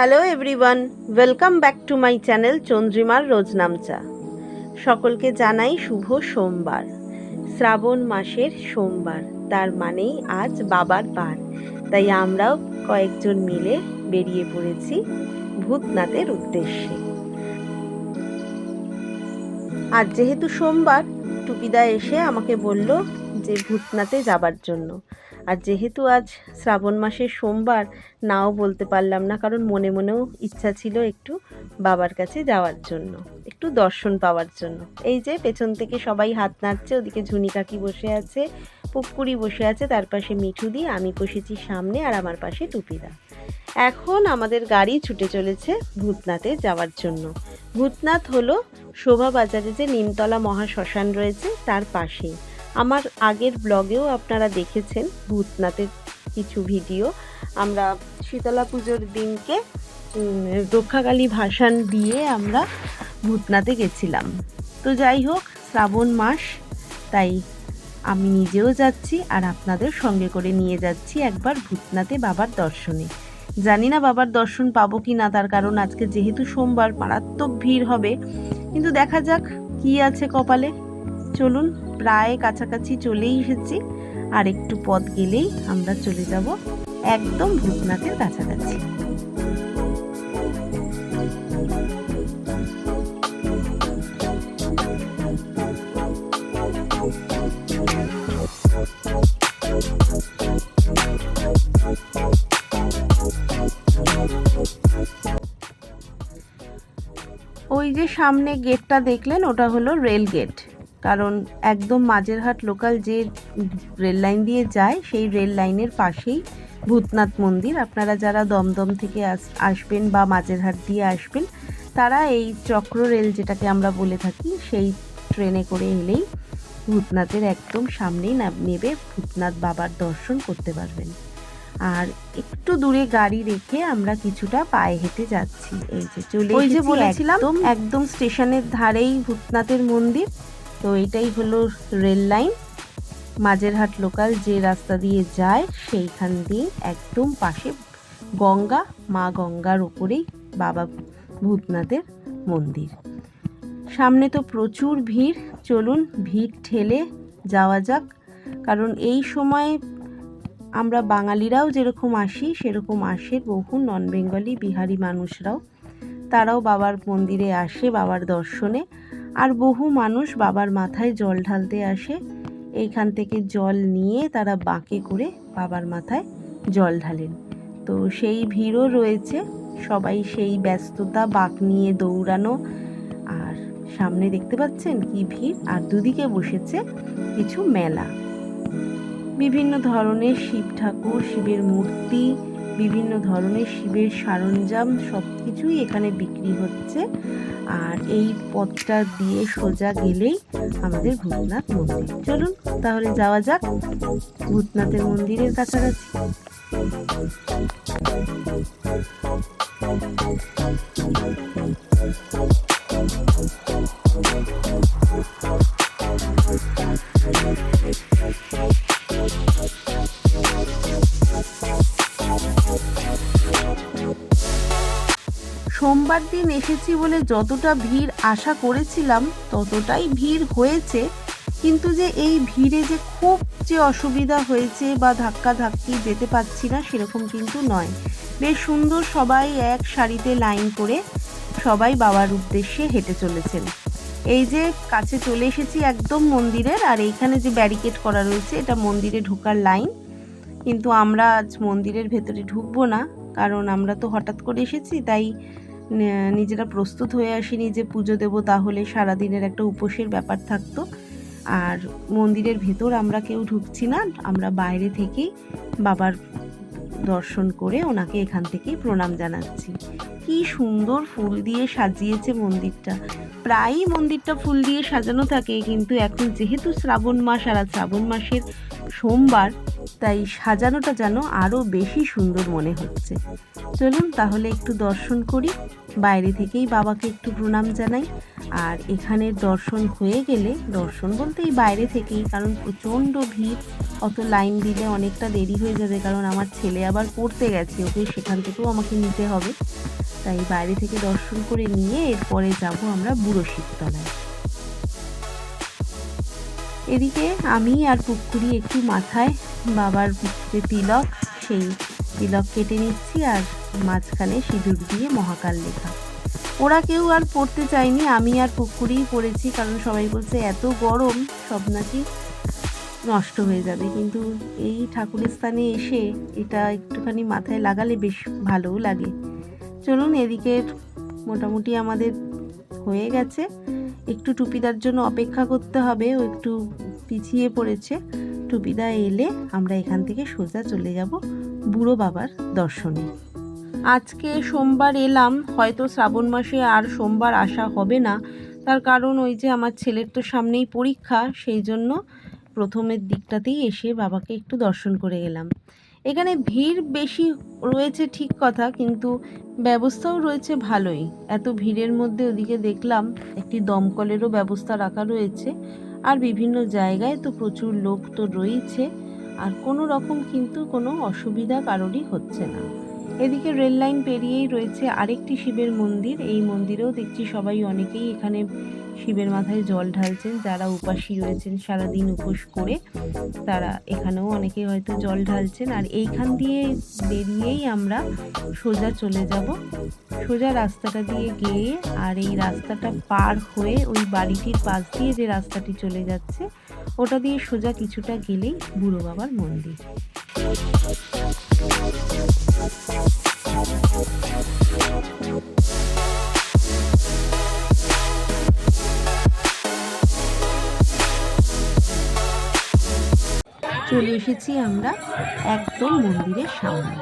Hello everyone, welcome back to my channel চন্দ্রিমার রোজনামচা সকলকে জানাই শুভ সোমবার, শ্রাবণ মাসের সোমবার, তার মানেই আজ বাবার বার তাই আমরাও কয়েকজন মিলে বেরিয়ে পড়েছি ভূতনাথের উদ্দেশ্যে। আর যেহেতু সোমবার, টুপিদা এসে আমাকে বলল যে ভূতনাথে যাবার জন্য। আর যেহেতু আজ শ্রাবণ মাসের সোমবার, নাও বলতে পারলাম না, কারণ মনে মনেও ইচ্ছা ছিল একটু বাবার কাছে যাওয়ার জন্য, একটু দর্শন পাওয়ার জন্য। এই যে পেছন থেকে সবাই হাত নাড়ছে, ওদিকে ঝুনি কাকি বসে আছে, পুকুরি বসে আছে, তার পাশে মিঠু দি, আমি বসেছি সামনে আর আমার পাশে টুপিদা এখন আমাদের গাড়ি ছুটে চলেছে ভূতনাথে যাওয়ার জন্য। ভূতনাথ হলো শোভা বাজারে যে নিমতলা মহা শ্মশান রয়েছে, তার পাশেই। আমার আগের ব্লগেও আপনারা দেখেছেন ভূতনাথের কিছু ভিডিও। আমরা শীতলা পুজোর দিনকে রক্ষাকালী ভাসান দিয়ে আমরা ভূতনাথে গেছিলাম। তো যাই হোক, শ্রাবণ মাস, তাই আমি নিজেও যাচ্ছি আর আপনাদের সঙ্গে করে নিয়ে যাচ্ছি একবার ভূতনাথে বাবার দর্শনে। জানি না বাবার দর্শন পাবো কি না, তার কারণ আজকে যেহেতু সোমবার, মারাত্মক ভিড় হবে। কিন্তু দেখা যাক কি আছে কপালে। চলুন প্রায় কাছাকাছি চলেই এসেছি। আর একটু পথ গেলেই আমরা চলে যাব একদম ভূতনাথের কাছাকাছি। ওই যে সামনে গেটটা দেখলেন, ওটা হলো রেল গেট। কারণ একদম মাঝেরহাট লোকাল যে রেল লাইন দিয়ে যায় সেই রেল লাইনের পাশেই ভূতনাথ মন্দির। আপনারা যারা দমদম থেকে আস- আসবেন বা মাঝেরহাট দিয়ে আসবেন তারা এই চক্র রেল যেটাকে আমরা বলে থাকি সেই ট্রেনে করে এলেই ভূতনাথের একদম সামনেই নেবে ভূতনাথ বাবার দর্শন করতে পারবেন। আর একটু দূরে গাড়ি রেখে আমরা কিছুটা পায়ে হেঁটে যাচ্ছি। এই যে চলে ওই যে বলেছিলাম, একদম স্টেশনের ধারেই ভূতনাথের মন্দির। তো এটাই হলো রেল লাইন। মাঝেরহাট লোকাল যে রাস্তা দিয়ে যায়, সেইখান দিয়ে একদম পাশে গঙ্গা, মা গঙ্গার উপরেই বাবা ভূতনাথের মন্দির। সামনে তো প্রচুর ভিড়। চলুন ভিড় ঠেলে যাওয়া যাক। কারণ এই সময় আমরা বাঙালিরাও যেরকম আসি, সেরকম আসে বহু নন বেঙ্গলি বিহারি মানুষরাও। তারাও বাবার মন্দিরে আসে, বাবার দর্শনে। আর বহু মানুষ বাবার মাথায় জল ঢালতে আসে। এইখান থেকে জল নিয়ে তারা বাঁকে করে বাবার মাথায় জল ঢালেন। তো সেই ভিড়ও রয়েছে। সবাই সেই ব্যস্ততা বাঁক নিয়ে দৌড়ানো। আর সামনে দেখতে পাচ্ছেন কি ভিড়? আর দুদিকে বসেছে কিছু মেলা। বিভিন্ন ধরনের শিব ঠাকুর, শিবের মূর্তি বিভিন্ন ধরনের শিবের সরঞ্জাম সব কিছুই এখানে বিক্রি হচ্ছে। আর এই পথটা দিয়ে সোজা গেলেই আমাদের ভূতনাথ মন্দির। চলুন তাহলে যাওয়া যাক ভূতনাথের মন্দিরের কাছাকাছি। সোমবার দিন এসেছি বলে যতটা ভিড় আশা করেছিলাম, ততটাই ভিড় হয়েছে। কিন্তু যে এই ভিড়ে যে খুব যে অসুবিধা হয়েছে বা ধাক্কা ধাক্কি যেতে পারছি না, সেরকম কিন্তু নয়। বেশ সুন্দর সবাই এক সারিতে লাইন করে সবাই বাবার উদ্দেশ্যে হেঁটে চলেছেন। এই যে কাছে চলে এসেছি একদম মন্দিরের, আর এইখানে যে ব্যারিকেড করা রয়েছে, এটা মন্দিরে ঢোকার লাইন। কিন্তু আমরা আজ মন্দিরের ভেতরে ঢুকবো না, কারণ আমরা তো হঠাৎ করে এসেছি, তাই নিজেরা প্রস্তুত হয়ে আসিনি যে পুজো দেব তাহলে সারাদিনের একটা উপোসের ব্যাপার থাকতো। আর মন্দিরের ভেতর আমরা কেউ ঢুকছি না, আমরা বাইরে থেকেই বাবার দর্শন করে ওনাকে এখান থেকেই প্রণাম জানাচ্ছি। কি সুন্দর ফুল দিয়ে সাজিয়েছে মন্দিরটা। প্রায়ই মন্দিরটা ফুল দিয়ে সাজানো থাকে, কিন্তু এখন যেহেতু শ্রাবণ মাস আর শ্রাবণ মাসের সোমবার, তাই সাজানোটা যেন আরও বেশি সুন্দর মনে হচ্ছে। চলুন তাহলে একটু দর্শন করি। বাইরে থেকেই বাবাকে একটু প্রণাম জানাই। আর এখানের দর্শন হয়ে গেলে, দর্শন বলতে এই বাইরে থেকেই, কারণ প্রচণ্ড ভিড়। অত লাইন দিলে অনেকটা দেরি হয়ে যাবে, কারণ আমার ছেলে আবার পড়তে গেছে, ওকে সেখান থেকেও আমাকে নিতে হবে। তাই বাইরে থেকে দর্শন করে নিয়ে এরপরে যাব আমরা বুড়ো শিবতলায়। এদিকে আমি আর পুকুরি একটু মাথায় বাবার যে তিলক, সেই তিলক কেটে নিচ্ছি আর মাঝখানে সিঁদুর দিয়ে মহাকাল লেখা। ওরা কেউ আর পড়তে চায়নি, আমি আর পুকুরিই পড়েছি, কারণ সবাই বলছে এত গরম, সব নাকি নষ্ট হয়ে যাবে। কিন্তু এই ঠাকুরের স্থানে এসে এটা একটুখানি মাথায় লাগালে বেশ ভালোও লাগে। চলুন এদিকে মোটামুটি আমাদের হয়ে গেছে। একটু টুপিদার জন্য অপেক্ষা করতে হবে, ও একটু পিছিয়ে পড়েছে। টুপিদা এলে আমরা এখান থেকে সোজা চলে যাব বুড়ো বাবার দর্শনে। আজকে সোমবার এলাম, হয়তো শ্রাবণ মাসে আর সোমবার আসা হবে না। তার কারণ ওই যে আমার ছেলের তো সামনেই পরীক্ষা, সেই জন্য প্রথমের দিকটাতেই এসে বাবাকে একটু দর্শন করে গেলাম এখানে ভিড় বেশি রয়েছে ঠিক কথা, কিন্তু ব্যবস্থাও রয়েছে ভালোই। এত ভিড়ের মধ্যে ওদিকে দেখলাম একটি দমকলেরও ব্যবস্থা রাখা রয়েছে, আর বিভিন্ন জায়গায় তো প্রচুর লোক তো রয়েছে, আর কোনো রকম কিন্তু কোনো অসুবিধা কারোরই হচ্ছে না। এদিকে রেল লাইন পেরিয়েই রয়েছে আরেকটি শিবের মন্দির। এই মন্দিরেও দেখছি সবাই অনেকেই এখানে শিবের মাথায় জল ঢালছেন, যারা উপাসী রয়েছেন সারাদিন উপোস করে, তারা এখানেও অনেকে হয়তো জল ঢালছেন। আর এইখান দিয়ে বেরিয়েই আমরা সোজা চলে যাব। সোজা রাস্তাটা দিয়ে গিয়ে আর এই রাস্তাটা পার হয়ে ওই বাড়িটির পাশ দিয়ে যে রাস্তাটি চলে যাচ্ছে, ওটা দিয়ে সোজা কিছুটা গেলেই বুড়ো বাবার মন্দির। চলে এসেছি আমরা একদম মন্দিরের সামনে।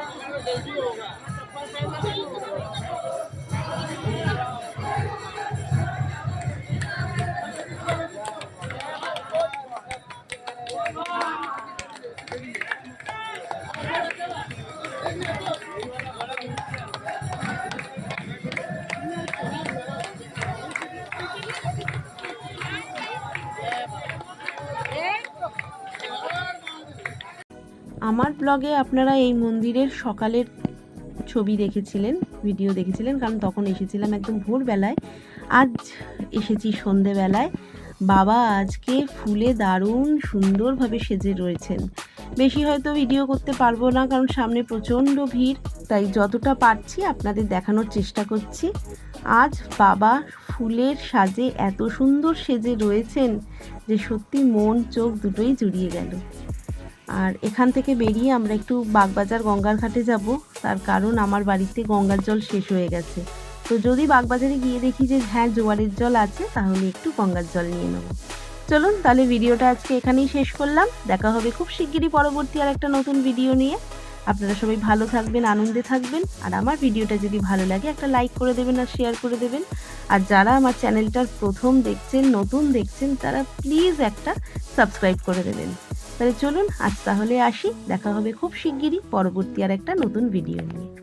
আমার ব্লগে আপনারা এই মন্দিরের সকালের ছবি দেখেছিলেন ভিডিও দেখেছিলেন, কারণ তখন এসেছিলাম একদম ভোরবেলায়। আজ এসেছি সন্ধেবেলায়। বাবা আজকে ফুলে দারুণ সুন্দরভাবে সেজে রয়েছেন। বেশি হয়তো ভিডিও করতে পারব না, কারণ সামনে প্রচণ্ড ভিড়, তাই যতটা পারছি আপনাদের দেখানোর চেষ্টা করছি। আজ বাবা ফুলের সাজে এত সুন্দর সেজে রয়েছেন যে সত্যি মন, চোখ দুটোই জুড়িয়ে গেল। আর এখান থেকে বেরিয়ে আমরা একটু বাগবাজার গঙ্গার ঘাটে যাব। তার কারণ আমার বাড়িতে গঙ্গার জল শেষ হয়ে গেছে। তো যদি বাগবাজারে গিয়ে দেখি যে হ্যাঁ জোয়ারের জল আছে, তাহলে একটু গঙ্গার জল নিয়ে নেব। চলুন তাহলে ভিডিওটা আজকে এখানেই শেষ করলাম। দেখা হবে খুব শিগগিরই পরবর্তী আর একটা নতুন ভিডিও নিয়ে। আপনারা সবাই ভালো থাকবেন, আনন্দে থাকবেন। আর আমার ভিডিওটা যদি ভালো লাগে, একটা লাইক করে দেবেন আর শেয়ার করে দেবেন। আর যারা আমার চ্যানেলটার প্রথম দেখছেন, নতুন দেখছেন, তারা প্লিজ একটা সাবস্ক্রাইব করে দেবেন। তাহলে চলুন আজ তাহলে আসি। দেখা হবে খুব শিগগিরই পরবর্তী আর একটা নতুন ভিডিও নিয়ে।